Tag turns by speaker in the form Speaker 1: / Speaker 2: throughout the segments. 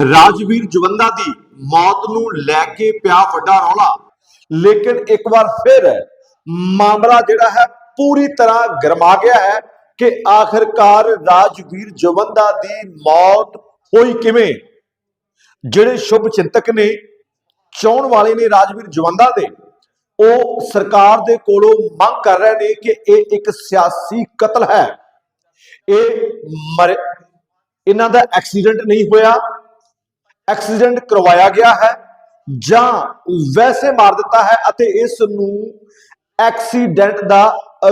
Speaker 1: ਰਾਜਵੀਰ ਜਵੰਦਾ ਦੀ ਮੌਤ ਨੂੰ ਲੈ ਕੇ ਪਿਆ ਵੱਡਾ ਰੌਲਾ। ਲੇਕਿਨ ਇੱਕ ਵਾਰ ਫਿਰ ਮਾਮਲਾ ਜਿਹੜਾ ਹੈ ਪੂਰੀ ਤਰ੍ਹਾਂ ਗਰਮਾ ਗਿਆ ਹੈ ਕਿ ਆਖਰਕਾਰ ਰਾਜਵੀਰ ਜਵੰਦਾ ਦੀ ਮੌਤ ਹੋਈ ਕਿਵੇਂ? ਜਿਹੜੇ ਸ਼ੁਭ ਚਿੰਤਕ ਨੇ, ਚਾਹਣ ਵਾਲੇ ਨੇ ਰਾਜਵੀਰ ਜਵੰਦਾ ਦੇ, ਉਹ ਸਰਕਾਰ ਦੇ ਕੋਲੋਂ ਮੰਗ ਕਰ ਰਹੇ ਨੇ ਕਿ ਇਹ ਇੱਕ ਸਿਆਸੀ ਕਤਲ ਹੈ। ਇਹ ਮਰ ਇਹਨਾਂ ਦਾ ਐਕਸੀਡੈਂਟ ਨਹੀਂ ਹੋਇਆ। ਐਕਸੀਡੈਂਟ ਕਰਵਾਇਆ ਗਿਆ ਹੈ ਜਾਂ ਵੈਸੇ ਮਾਰ ਦਿੱਤਾ ਹੈ ਅਤੇ ਇਸ ਨੂੰ ਐਕਸੀਡੈਂਟ ਦਾ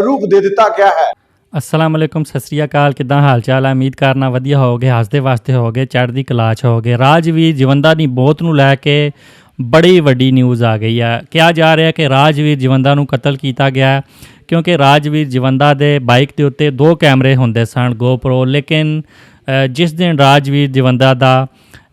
Speaker 1: ਰੂਪ ਦੇ ਦਿੱਤਾ ਗਿਆ ਹੈ।
Speaker 2: ਅਸਲਾਮ ਅਲੈਕੁਮ, ਸਤਿ ਸ੍ਰੀ ਅਕਾਲ। ਕਿਦਾਂ ਹਾਲ ਚਾਲ ਹੈ? ਉਮੀਦ ਕਰਨਾ ਵਧੀਆ ਹੋਵੋਗੇ, ਹੱਸਦੇ ਵਾਸਤੇ ਹੋਵੋਗੇ, ਚੜ੍ਹਦੀ ਕਲਾ ਚ ਹੋਵੋਗੇ। ਰਾਜਵੀਰ ਜਵੰਦਾ ਦੀ ਮੌਤ ਨੂੰ ਲੈ ਕੇ ਬੜੀ ਵੱਡੀ ਨਿਊਜ਼ ਆ ਗਈ ਹੈ। ਕਿਹਾ ਜਾ ਰਿਹਾ ਕਿ ਰਾਜਵੀਰ ਜਵੰਦਾ ਨੂੰ ਕਤਲ ਕੀਤਾ ਗਿਆ ਕਿਉਂਕਿ ਰਾਜਵੀਰ ਜਵੰਦਾ ਦੇ ਬਾਈਕ ਦੇ ਉੱਤੇ ਦੋ ਕੈਮਰੇ ਹੁੰਦੇ ਸਨ GoPro ਲੇਕਿਨ ਜਿਸ ਦਿਨ ਰਾਜਵੀਰ ਜਵੰਦਾ ਦਾ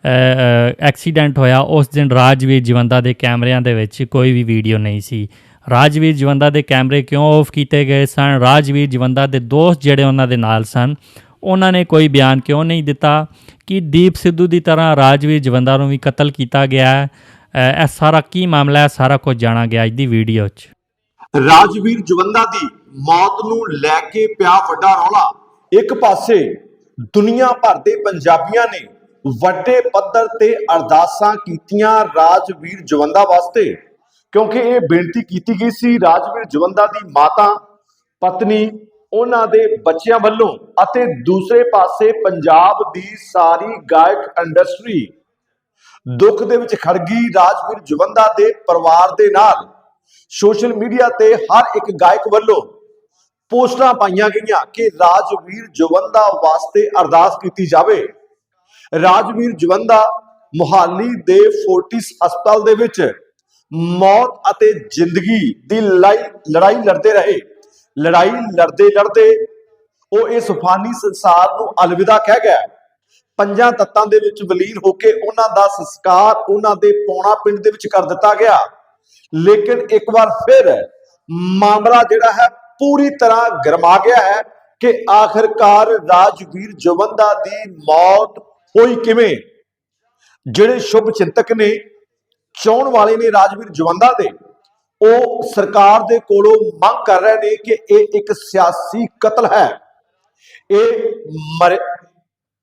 Speaker 2: ਐਕਸੀਡੈਂਟ ਹੋਇਆ, ਉਸ ਦਿਨ ਰਾਜਵੀਰ ਜਵੰਦਾ ਦੇ ਕੈਮਰਿਆਂ ਦੇ ਵਿੱਚ ਕੋਈ ਵੀ ਵੀਡੀਓ ਨਹੀਂ ਸੀ। ਰਾਜਵੀਰ ਜਵੰਦਾ ਦੇ ਕੈਮਰੇ ਕਿਉਂ ਆਫ ਕੀਤੇ ਗਏ ਸਨ? ਰਾਜਵੀਰ ਜਵੰਦਾ ਦੇ ਦੋਸਤ ਜਿਹੜੇ ਉਹਨਾਂ ਦੇ ਨਾਲ ਸਨ, ਉਹਨਾਂ ਨੇ ਕੋਈ ਬਿਆਨ ਕਿਉਂ ਨਹੀਂ ਦਿੱਤਾ? ਕਿ ਦੀਪ ਸਿੱਧੂ ਦੀ ਤਰ੍ਹਾਂ ਰਾਜਵੀਰ ਜਵੰਦਾ ਨੂੰ ਵੀ ਕਤਲ ਕੀਤਾ ਗਿਆ ਹੈ? ਇਹ ਸਾਰਾ ਕੀ ਮਾਮਲਾ ਹੈ? ਸਾਰਾ ਕੁਝ ਜਾਣਾ ਗਿਆ ਅੱਜ ਦੀ ਵੀਡੀਓ 'ਚ।
Speaker 1: ਰਾਜਵੀਰ ਜਵੰਦਾ ਦੀ ਮੌਤ ਨੂੰ ਲੈ ਕੇ ਪਿਆ ਵੱਡਾ ਰੌਲਾ। ਇੱਕ ਪਾਸੇ ਦੁਨੀਆ ਭਰ ਦੇ ਪੰਜਾਬੀਆਂ ਨੇ ਵੱਡੇ ਪੱਧਰ ਤੇ ਅਰਦਾਸਾਂ ਕੀਤੀਆਂ ਰਾਜਵੀਰ ਜਵੰਦਾ ਵਾਸਤੇ, ਕਿਉਂਕਿ ਇਹ ਬੇਨਤੀ ਕੀਤੀ ਗਈ ਸੀ ਰਾਜਵੀਰ ਜਵੰਦਾ ਦੀ ਮਾਤਾ, ਪਤਨੀ, ਉਹਨਾਂ ਦੇ ਬੱਚਿਆਂ ਵੱਲੋਂ ਅਤੇ ਦੂਸਰੇ ਪਾਸੇ ਪੰਜਾਬ ਦੀ ਸਾਰੀ ਗਾਇਕ ਇੰਡਸਟਰੀ ਦੁੱਖ ਦੇ ਵਿੱਚ ਖੜ ਗਈ ਰਾਜਵੀਰ ਜਵੰਦਾ ਦੇ ਪਰਿਵਾਰ ਦੇ ਨਾਲ। ਸੋਸ਼ਲ ਮੀਡੀਆ ਤੇ ਹਰ ਇੱਕ ਗਾਇਕ ਵੱਲੋਂ ਪੋਸਟਾਂ ਪਾਈਆਂ ਗਈਆਂ ਕਿ ਰਾਜਵੀਰ ਜਵੰਦਾ ਵਾਸਤੇ ਅਰਦਾਸ ਕੀਤੀ ਜਾਵੇ। ਰਾਜਵੀਰ ਜਵੰਦਾ ਮੁਹਾਲੀ ਦੇ ਫੋਰਟਿਸ ਹਸਪਤਾਲ ਦੇ ਵਿੱਚ ਮੌਤ ਅਤੇ ਜ਼ਿੰਦਗੀ ਦੀ ਲੜਾਈ ਲੜਾਈ ਲੜਦੇ ਰਹੇ। ਲੜਾਈ ਲੜਦੇ ਲੜਦੇ ਉਹ ਇਸ ਫਾਨੀ ਸੰਸਾਰ ਨੂੰ ਅਲਵਿਦਾ ਕਹਿ ਗਿਆ। ਪੰਜਾਂ ਤੱਤਾਂ ਦੇ ਵਿੱਚ ਵਲੀਨ ਹੋ ਕੇ ਉਹਨਾਂ ਦਾ ਸੰਸਕਾਰ ਉਹਨਾਂ ਦੇ ਪੌਣਾ ਪਿੰਡ ਦੇ ਵਿੱਚ ਕਰ ਦਿੱਤਾ ਗਿਆ। ਲੇਕਿਨ ਇੱਕ ਵਾਰ ਫਿਰ ਮਾਮਲਾ ਜਿਹੜਾ ਹੈ ਪੂਰੀ ਤਰ੍ਹਾਂ ਗਰਮਾ ਗਿਆ ਹੈ ਕਿ ਆਖਰਕਾਰ ਰਾਜਵੀਰ ਜਵੰਦਾ ਦੀ ਮੌਤ ਹੋਈ ਕਿਵੇਂ? ਜਿਹੜੇ ਸ਼ੁਭ ਚਿੰਤਕ ਨੇ, ਚਾਹਣ ਵਾਲੇ ਨੇ ਰਾਜਵੀਰ ਜਵੰਦਾ ਦੇ, ਉਹ ਸਰਕਾਰ ਦੇ ਕੋਲੋਂ ਮੰਗ ਕਰ ਰਹੇ ਨੇ ਕਿ ਇਹ ਇੱਕ ਸਿਆਸੀ ਕਤਲ ਹੈ। ਇਹ ਮਰ,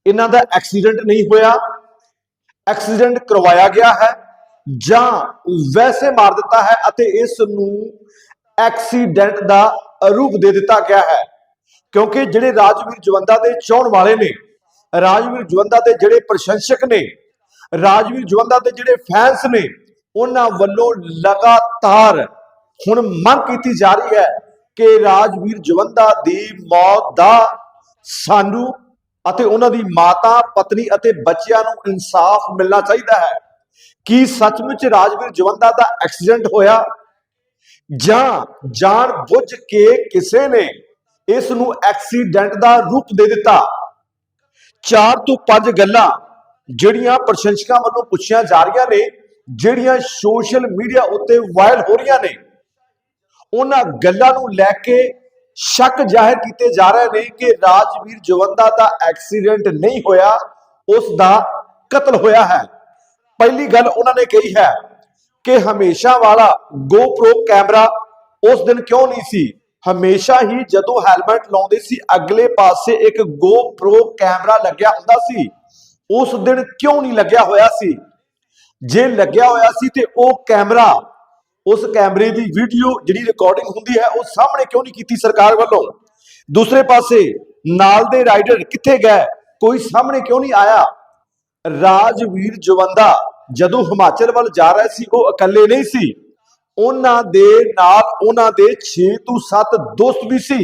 Speaker 1: ਇਹਨਾਂ ਦਾ ਐਕਸੀਡੈਂਟ ਨਹੀਂ ਹੋਇਆ। ਐਕਸੀਡੈਂਟ ਕਰਵਾਇਆ ਗਿਆ ਹੈ ਜਾਂ ਵੈਸੇ ਮਾਰ ਦਿੱਤਾ ਹੈ ਅਤੇ ਇਸ ਨੂੰ ਐਕਸੀਡੈਂਟ ਦਾ ਰੂਪ ਦੇ ਦਿੱਤਾ ਗਿਆ ਹੈ। ਕਿਉਂਕਿ ਜਿਹੜੇ ਰਾਜਵੀਰ ਜਵੰਦਾ ਦੇ ਚਾਹਣ ਵਾਲੇ ਨੇ ਰਾਜਵੀਰ ਜਵੰਦਾ ਦੇ ਜਿਹੜੇ ਪ੍ਰਸ਼ੰਸਕ ਨੇ, ਰਾਜਵੀਰ ਜਵੰਦਾ ਦੇ ਜਿਹੜੇ ਫੈਨਸ ਨੇ, ਉਹਨਾਂ ਵੱਲੋਂ ਲਗਾਤਾਰ ਹੁਣ ਮੰਗ ਕੀਤੀ ਜਾ ਰਹੀ ਹੈ ਕਿ ਰਾਜਵੀਰ ਜਵੰਦਾ ਦੀ ਮੌਤ ਦਾ ਸਾਨੂੰ ਅਤੇ ਉਹਨਾਂ ਦੀ ਮਾਤਾ, ਪਤਨੀ ਅਤੇ ਬੱਚਿਆਂ ਨੂੰ ਇਨਸਾਫ ਮਿਲਣਾ ਚਾਹੀਦਾ ਹੈ। ਕੀ ਸੱਚਮੁੱਚ ਰਾਜਵੀਰ ਜਵੰਦਾ ਦਾ ਐਕਸੀਡੈਂਟ ਹੋਇਆ? ਜਾਂ ਜਾਣ ਬੁੱਝ ਕੇ ਕਿਸੇ ਨੇ ਇਸ ਨੂੰ ਐਕਸੀਡੈਂਟ ਦਾ ਰੂਪ ਦੇ ਦਿੱਤਾ? ਚਾਰ ਤੋਂ ਪੰਜ ਗੱਲਾਂ ਜਿਹੜੀਆਂ ਪ੍ਰਸ਼ੰਸਕਾਂ ਵੱਲੋਂ ਪੁੱਛੀਆਂ ਜਾ ਰਹੀਆਂ ਨੇ, ਜਿਹੜੀਆਂ ਸੋਸ਼ਲ ਮੀਡੀਆ ਉੱਤੇ ਵਾਇਰਲ ਹੋ ਰਹੀਆਂ ਨੇ। ਉਹਨਾਂ ਗੱਲਾਂ ਨੂੰ ਲੈ ਕੇ ਸ਼ੱਕ ਜ਼ਾਹਿਰ ਕੀਤੇ ਜਾ ਰਹੇ ਨੇ ਕਿ ਰਾਜਵੀਰ ਜਵੰਦਾ ਦਾ ਐਕਸੀਡੈਂਟ ਨਹੀਂ ਹੋਇਆ, ਉਸ ਦਾ ਕਤਲ ਹੋਇਆ ਹੈ। ਪਹਿਲੀ ਗੱਲ ਉਹਨਾਂ ਨੇ ਕਹੀ ਹੈ ਕਿ ਹਮੇਸ਼ਾ ਵਾਲਾ GoPro ਕੈਮਰਾ ਉਸ ਦਿਨ ਕਿਉਂ ਨਹੀਂ ਸੀ? ਹਮੇਸ਼ਾ ਹੀ ਜਦੋਂ ਹੈਲਮਟ ਲਾਉਂਦੇ ਸੀ, ਅਗਲੇ ਪਾਸੇ ਇੱਕ GoPro ਕੈਮਰਾ ਲੱਗਿਆ ਹੁੰਦਾ ਸੀ। ਉਸ ਦਿਨ ਕਿਉਂ ਨਹੀਂ ਲੱਗਿਆ ਹੋਇਆ ਸੀ? ਜੇ ਲੱਗਿਆ ਹੋਇਆ ਸੀ ਤੇ ਉਹ ਕੈਮਰਾ, ਉਸ ਕੈਮਰੇ ਦੀ ਵੀਡੀਓ ਜਿਹੜੀ ਰਿਕਾਰਡਿੰਗ ਹੁੰਦੀ ਹੈ, ਉਹ ਸਾਹਮਣੇ ਕਿਉਂ ਨਹੀਂ ਕੀਤੀ ਸਰਕਾਰ ਵੱਲੋਂ? ਦੂਸਰੇ ਪਾਸੇ, ਨਾਲ ਦੇ ਰਾਈਡਰ ਕਿੱਥੇ ਗਏ? ਕੋਈ ਸਾਹਮਣੇ ਕਿਉਂ ਨਹੀਂ ਆਇਆ? ਰਾਜਵੀਰ ਜਵੰਦਾ ਜਦੋਂ ਹਿਮਾਚਲ ਵੱਲ ਜਾ ਰਿਹਾ ਸੀ, ਉਹ ਇਕੱਲੇ ਨਹੀਂ ਸੀ। ਉਹਨਾਂ ਦੇ ਨਾਲ ਉਹਨਾਂ ਦੇ 6 ਤੋਂ 7 ਦੋਸਤ ਵੀ ਸੀ।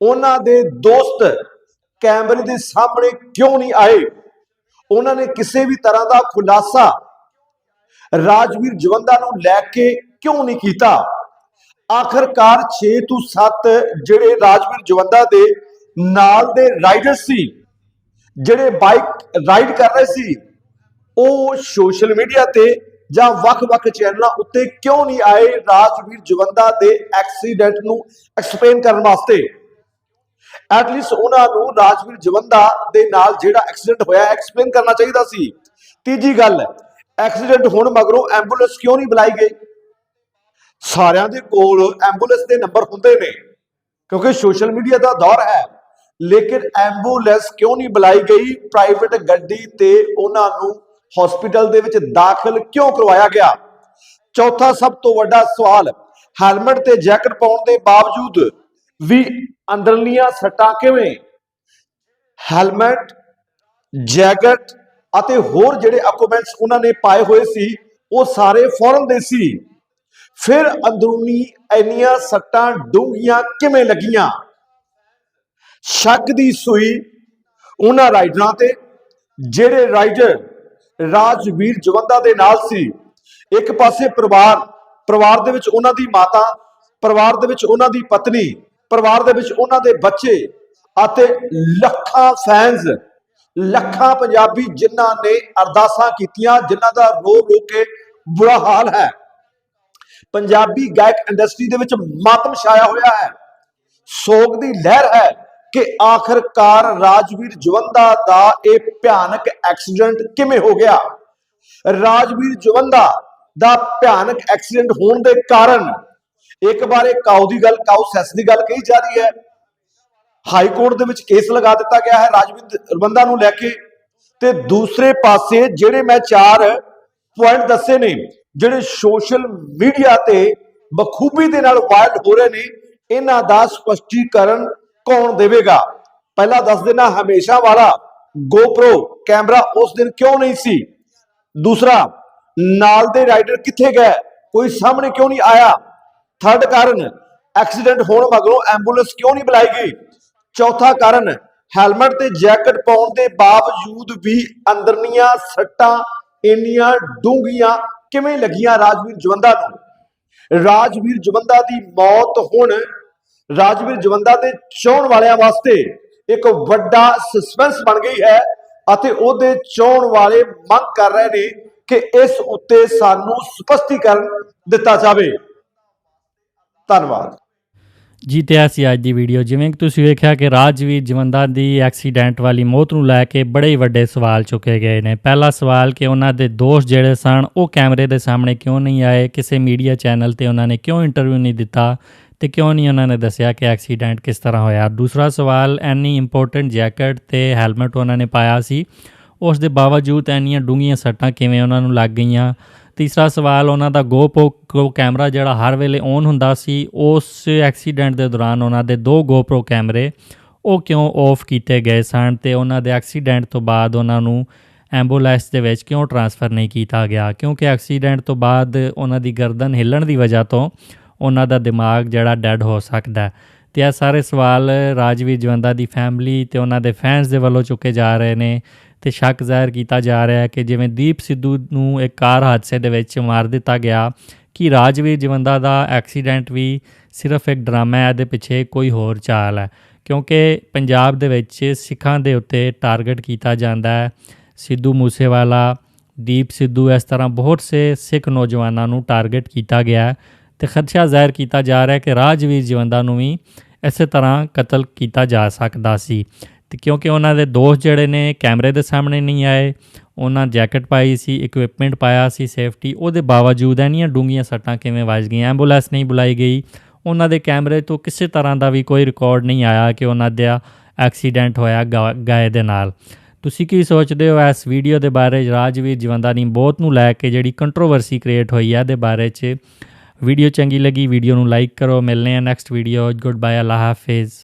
Speaker 1: ਉਹਨਾਂ ਦੇ ਦੋਸਤ ਕੈਮਰੇ ਦੇ ਸਾਹਮਣੇ ਕਿਉਂ ਨਹੀਂ ਆਏ? ਉਹਨਾਂ ਨੇ ਕਿਸੇ ਵੀ ਤਰ੍ਹਾਂ ਦਾ ਖੁਲਾਸਾ ਰਾਜਵੀਰ ਜਵੰਦਾ ਨੂੰ ਲੈ ਕੇ ਕਿਉਂ ਨਹੀਂ ਕੀਤਾ? ਆਖਰਕਾਰ 6 ਤੋਂ 7 ਜਿਹੜੇ ਰਾਜਵੀਰ ਜਵੰਦਾ ਦੇ ਨਾਲ ਦੇ ਰਾਈਡਰ ਸੀ, ਜਿਹੜੇ ਬਾਈਕ ਰਾਈਡ ਕਰ ਰਹੇ ਸੀ, ਉਹ ਸੋਸ਼ਲ ਮੀਡੀਆ ਤੇ ਜਾਂ ਵੱਖ-ਵੱਖ ਚੈਨਲਾਂ ਉੱਤੇ ਕਿਉਂ ਨਹੀਂ ਆਏ ਰਾਜਵੀਰ ਜਵੰਦਾ ਦੇ ਐਕਸੀਡੈਂਟ ਨੂੰ ਐਕਸਪਲੇਨ ਕਰਨ ਵਾਸਤੇ? ਐਟਲੀਸਟ ਉਹਨਾਂ ਨੂੰ ਰਾਜਵੀਰ ਜਵੰਦਾ ਦੇ ਨਾਲ ਜਿਹੜਾ ਐਕਸੀਡੈਂਟ ਹੋਇਆ, ਐਕਸਪਲੇਨ ਕਰਨਾ ਚਾਹੀਦਾ ਸੀ। ਤੀਜੀ ਗੱਲ, ਐਕਸੀਡੈਂਟ ਹੋਣ ਮਗਰੋਂ ਐਂਬੂਲੈਂਸ ਕਿਉਂ ਨਹੀਂ ਬੁਲਾਈ ਗਈ? ਸਾਰਿਆਂ ਦੇ ਕੋਲ ਐਂਬੂਲੈਂਸ ਦੇ ਨੰਬਰ ਹੁੰਦੇ ਨੇ, ਕਿਉਂਕਿ ਸੋਸ਼ਲ ਮੀਡੀਆ ਦਾ ਦੌਰ ਹੈ। ਲੇਕਿਨ ਐਂਬੂਲੈਂਸ ਕਿਉਂ ਨਹੀਂ ਬੁਲਾਈ ਗਈ? ਪ੍ਰਾਈਵੇਟ ਗੱਡੀ ਤੇ ਉਹਨਾਂ ਨੂੰ ਹਸਪੀਟਲ ਦੇ ਵਿੱਚ ਦਾਖਲ ਕਿਉਂ ਕਰਵਾਇਆ ਗਿਆ? ਚੌਥਾ ਸਭ ਤੋਂ ਵੱਡਾ ਸਵਾਲ, ਹੈਲਮਟ ਤੇ ਜੈਕਟ ਪਾਉਣ ਦੇ ਬਾਵਜੂਦ ਵੀ ਅੰਦਰਲੀਆਂ ਸੱਟਾਂ ਕਿਵੇਂ? ਹੈਲਮਟ, ਜੈਕਟ ਅਤੇ ਹੋਰ ਜਿਹੜੇ ਅਕੂਪਮੈਂਟਸ ਉਹਨਾਂ ਨੇ ਪਾਏ ਹੋਏ ਸੀ, ਉਹ ਸਾਰੇ ਫੋਰਨ ਦੇ ਸੀ। ਫਿਰ ਅੰਦਰੂਨੀ ਇੰਨੀਆਂ ਸੱਟਾਂ ਡੂੰਘੀਆਂ ਕਿਵੇਂ ਲੱਗੀਆਂ? ਸ਼ੱਕ ਦੀ ਸੂਈ ਉਹਨਾਂ ਰਾਈਡਰਾਂ ਤੇ, ਜਿਹੜੇ ਰਾਈਡਰ ਰਾਜਵੀਰ ਜਵੰਦਾ ਦੇ ਨਾਲ ਸੀ। ਇੱਕ ਪਾਸੇ ਪਰਿਵਾਰ ਪਰਿਵਾਰ ਦੇ ਵਿੱਚ ਉਹਨਾਂ ਦੀ ਮਾਤਾ, ਪਰਿਵਾਰ ਦੇ ਵਿੱਚ ਉਹਨਾਂ ਦੀ ਪਤਨੀ, ਪਰਿਵਾਰ ਦੇ ਵਿੱਚ ਉਹਨਾਂ ਦੇ ਬੱਚੇ ਅਤੇ ਲੱਖਾਂ ਫੈਨਸ ਲੱਖਾਂ ਪੰਜਾਬੀ ਜਿਨ੍ਹਾਂ ਨੇ ਅਰਦਾਸਾਂ ਕੀਤੀਆਂ, ਜਿਨ੍ਹਾਂ ਦਾ ਰੋ ਰੋ ਕੇ ਬੁਰਾ ਹਾਲ ਹੈ। ਪੰਜਾਬੀ ਗਾਇਕ ਇੰਡਸਟਰੀ ਦੇ ਵਿੱਚ ਮਾਤਮ ਛਾਇਆ ਹੋਇਆ ਹੈ। ਸੋਗ ਦੀ ਲਹਿਰ ਹੈ। ਕਿ ਆਖਰਕਾਰ ਰਾਜਵੀਰ ਜਵੰਦਾ ਦਾ ਇਹ ਭਿਆਨਕ ਐਕਸੀਡੈਂਟ ਕਿਵੇਂ ਹੋ ਗਿਆ? ਰਾਜਵੀਰ ਜਵੰਦਾ ਦਾ ਭਿਆਨਕ ਐਕਸੀਡੈਂਟ ਹੋਣ ਦੇ ਕਾਰਨ ਇੱਕ ਬਾਰੇ ਕਾਉ ਦੀ ਗੱਲ ਕਾਉ ਸੈਸ ਦੀ ਗੱਲ ਕਹੀ ਜਾ ਰਹੀ ਹੈ। ਹਾਈ ਕੋਰਟ ਦੇ ਵਿੱਚ ਕੇਸ ਲਗਾ ਦਿੱਤਾ ਗਿਆ ਹੈ ਰਾਜਵੀਰ ਜਵੰਦਾ ਨੂੰ ਲੈ ਕੇ ਤੇ ਦੂਸਰੇ ਪਾਸੇ ਜਿਹੜੇ ਮੈਂ ਚਾਰ ਪੁਆਇੰਟ ਦੱਸੇ ਨੇ, ਜਿਹੜੇ ਸੋਸ਼ਲ ਮੀਡੀਆ ਤੇ ਬਖੂਬੀ ਦੇ ਨਾਲ ਵਾਇਰਲ ਹੋ ਰਹੇ ਨੇ, ਇਹਨਾਂ ਦਾ ਸਪਸ਼ਟੀਕਰਨ ਕੌਣ ਦੇਵੇਗਾ? ਪਹਿਲਾਂ ਦੱਸ ਦੇਣਾ ਹਮੇਸ਼ਾ ਵਾਲਾ GoPro ਕੈਮਰਾ ਉਸ ਦਿਨ ਕਿਉਂ ਨਹੀਂ ਸੀ? ਦੂਸਰਾ, ਨਾਲ ਦੇ ਰਾਈਡਰ ਕਿੱਥੇ ਗਏ? ਕੋਈ ਸਾਹਮਣੇ ਕਿਉਂ ਨਹੀਂ ਆਇਆ? ਥਰਡ ਕਾਰਨ, ਐਕਸੀਡੈਂਟ ਹੋਣ ਮਗਰੋਂ ਐਂਬੂਲੈਂਸ ਕਿਉਂ ਨਹੀਂ ਬੁਲਾਈ ਗਈ? ਚੌਥਾ ਕਾਰਨ, ਹੈਲਮਟ ਤੇ ਜੈਕਟ ਪਾਉਣ ਦੇ ਬਾਵਜੂਦ ਵੀ ਅੰਦਰਨੀਆਂ ਸੱਟਾਂ ਇੰਨੀਆਂ ਡੂੰਘੀਆਂ ਕਿਵੇਂ ਲੱਗੀਆਂ ਰਾਜਵੀਰ ਜਵੰਦਾ ਨੂੰ? ਰਾਜਵੀਰ ਜਵੰਦਾ ਦੀ ਮੌਤ ਹੁਣ ਰਾਜਵੀਰ ਜਵੰਦਾ ਦੇ ਚੋਣ ਵਾਲਿਆਂ ਵਾਸਤੇ ਇੱਕ ਵੱਡਾ ਸਸਪੈਂਸ ਬਣ ਗਈ ਹੈ ਅਤੇ ਉਹਦੇ ਚਾਹਣ ਵਾਲੇ ਮੰਗ ਕਰ ਰਹੇ ਨੇ ਕਿ ਇਸ ਉੱਤੇ ਸਾਨੂੰ ਸਪਸ਼ਟੀਕਰਨ ਦਿੱਤਾ ਜਾਵੇ। ਧੰਨਵਾਦ।
Speaker 2: ਜੀ, ਤੇ ਇਹ ਅੱਜ ਦੀ ਵੀਡੀਓ, ਜਿਵੇਂ ਕਿ ਤੁਸੀਂ ਵੇਖਿਆ ਕਿ ਰਾਜਵੀਰ ਜਵੰਦਾ ਦੀ ਐਕਸੀਡੈਂਟ ਵਾਲੀ ਮੌਤ ਨੂੰ ਲੈ ਕੇ ਬੜੇ ਵੱਡੇ ਸਵਾਲ ਚੁੱਕੇ ਗਏ ਨੇ। ਪਹਿਲਾ ਸਵਾਲ ਕਿ ਉਹਨਾਂ ਦੇ ਦੋਸਤ ਜਿਹੜੇ ਸਨ, ਉਹ ਕੈਮਰੇ ਦੇ ਸਾਹਮਣੇ ਕਿਉਂ ਨਹੀਂ ਆਏ? ਕਿਸੇ ਮੀਡੀਆ ਚੈਨਲ ਤੇ ਉਹਨਾਂ ਨੇ ਕਿਉਂ ਇੰਟਰਵਿਊ ਨਹੀਂ ਦਿੱਤਾ? ਤੇ ਕਿਉਂ ਨਹੀਂ ਉਹਨਾਂ ਨੇ ਦੱਸਿਆ ਕਿ ਐਕਸੀਡੈਂਟ ਕਿਸ ਤਰ੍ਹਾਂ ਹੋਇਆ? ਦੂਸਰਾ ਸਵਾਲ ਐਨੀ ਇੰਪੋਰਟੈਂਟ ਜੈਕਟ ਤੇ ਹੈਲਮਟ ਉਹਨਾਂ ਨੇ ਪਾਇਆ ਸੀ। ਉਸ ਦੇ ਬਾਵਜੂਦ ਇੰਨੀਆਂ ਡੂੰਘੀਆਂ ਸੱਟਾਂ ਕਿਵੇਂ ਉਹਨਾਂ ਨੂੰ ਲੱਗ ਗਈਆਂ? ਤੀਸਰਾ ਸਵਾਲ, ਉਹਨਾਂ ਦਾ GoPro ਕੈਮਰਾ ਜਿਹੜਾ ਹਰ ਵੇਲੇ ਔਨ ਹੁੰਦਾ ਸੀ, ਉਸ ਐਕਸੀਡੈਂਟ ਦੇ ਦੌਰਾਨ ਉਹਨਾਂ ਦੇ ਦੋ GoPro ਕੈਮਰੇ ਉਹ ਕਿਉਂ ਆਫ ਕੀਤੇ ਗਏ ਸਨ ਤੇ ਉਹਨਾਂ ਦੇ ਐਕਸੀਡੈਂਟ ਤੋਂ ਬਾਅਦ ਉਹਨਾਂ ਨੂੰ ਐਂਬੂਲੈਂਸ ਦੇ ਵਿੱਚ ਕਿਉਂ ਟਰਾਂਸਫਰ ਨਹੀਂ ਕੀਤਾ ਗਿਆ? ਕਿਉਂਕਿ ਐਕਸੀਡੈਂਟ ਤੋਂ ਬਾਅਦ ਉਹਨਾਂ ਦੀ ਗਰਦਨ ਹਿੱਲਣ ਦੀ ਵਜ੍ਹਾ ਤੋਂ ਉਹਨਾਂ ਦਾ ਦਿਮਾਗ ਜਿਹੜਾ ਡੈਡ ਹੋ ਸਕਦਾ ਹੈ। ਤੇ ਇਹ ਸਾਰੇ ਸਵਾਲ ਰਾਜਵੀਰ ਜਵੰਦਾ ਦੀ ਫੈਮਿਲੀ ਤੇ ਉਹਨਾਂ ਦੇ ਫੈਨਸ ਦੇ ਵੱਲੋਂ ਚੁੱਕੇ ਜਾ ਰਹੇ ਨੇ ਤੇ ਸ਼ੱਕ ਜ਼ਾਹਿਰ ਕੀਤਾ ਜਾ ਰਿਹਾ ਹੈ ਕਿ ਜਿਵੇਂ ਦੀਪ ਸਿੱਧੂ ਨੂੰ ਇੱਕ ਕਾਰ ਹਾਦਸੇ ਦੇ ਵਿੱਚ ਮਾਰ ਦਿੱਤਾ ਗਿਆ ਕਿ ਰਾਜਵੀਰ ਜਵੰਦਾ ਦਾ ਐਕਸੀਡੈਂਟ ਵੀ ਸਿਰਫ ਇੱਕ ਡਰਾਮਾ ਹੈ ਦੇ ਪਿੱਛੇ ਕੋਈ ਹੋਰ ਚਾਲ ਹੈ। ਕਿਉਂਕਿ ਪੰਜਾਬ ਦੇ ਵਿੱਚ ਸਿੱਖਾਂ ਦੇ ਉੱਤੇ ਟਾਰਗੇਟ ਕੀਤਾ ਜਾਂਦਾ ਹੈ। ਸਿੱਧੂ ਮੂਸੇਵਾਲਾ, ਦੀਪ ਸਿੱਧੂ ਇਸ ਤਰ੍ਹਾਂ ਬਹੁਤ ਸੇ ਸਿੱਖ ਨੌਜਵਾਨਾਂ ਨੂੰ ਟਾਰਗੇਟ ਕੀਤਾ ਗਿਆ ਤੇ ਖਦਸ਼ਾ ਜ਼ਾਹਿਰ ਕੀਤਾ ਜਾ ਰਿਹਾ ਹੈ ਕਿ ਰਾਜਵੀਰ ਜਵੰਦਾ ਨੂੰ ਵੀ ਇਸੇ ਤਰ੍ਹਾਂ ਕਤਲ ਕੀਤਾ ਜਾ ਸਕਦਾ ਸੀ। ਤੇ ਕਿਉਂਕਿ ਉਹਨਾਂ ਦੇ ਦੋਸਤ ਜਿਹੜੇ ਨੇ, ਕੈਮਰੇ ਦੇ ਸਾਹਮਣੇ ਨਹੀਂ ਆਏ, ਉਹਨਾਂ ਜੈਕਟ ਪਾਈ ਸੀ ਇਕਵਿਪਮੈਂਟ ਪਾਇਆ ਸੀ ਸੇਫਟੀ ਉਹਦੇ ਬਾਵਜੂਦ ਇੰਨੀਆਂ ਡੂੰਘੀਆਂ ਸੱਟਾਂ ਕਿਵੇਂ ਵੱਜ ਗਈਆਂ ਐਂਬੂਲੈਂਸ ਨਹੀਂ ਬੁਲਾਈ ਗਈ। ਉਹਨਾਂ ਦੇ ਕੈਮਰੇ ਤੋਂ ਕਿਸੇ ਤਰ੍ਹਾਂ ਦਾ ਵੀ ਕੋਈ ਰਿਕਾਰਡ ਨਹੀਂ ਆਇਆ ਕਿ ਉਹਨਾਂ ਦਾ ਐਕਸੀਡੈਂਟ ਹੋਇਆ ਗਾ- ਗਾਏ ਦੇ ਨਾਲ। ਤੁਸੀਂ ਕੀ ਸੋਚਦੇ ਹੋ ਇਸ ਵੀਡੀਓ ਦੇ ਬਾਰੇ? ਰਾਜਵੀਰ ਜਵੰਦਾ ਬਹੁਤ ਨੂੰ ਲੈ ਕੇ ਜਿਹੜੀ ਕੰਟਰੋਵਰਸੀ ਕ੍ਰੀਏਟ ਹੋਈ ਹੈ ਇਹਦੇ ਬਾਰੇ 'ਚ ਵੀਡੀਓ ਚੰਗੀ ਲੱਗੀ ਵੀਡੀਓ ਨੂੰ ਲਾਈਕ ਕਰੋ ਮਿਲਨੇ ਆ ਨੈਕਸਟ ਵੀਡੀਓ ਗੁੱਡ ਬਾਏ ਅੱਲਾ ਹਾਫਿਜ਼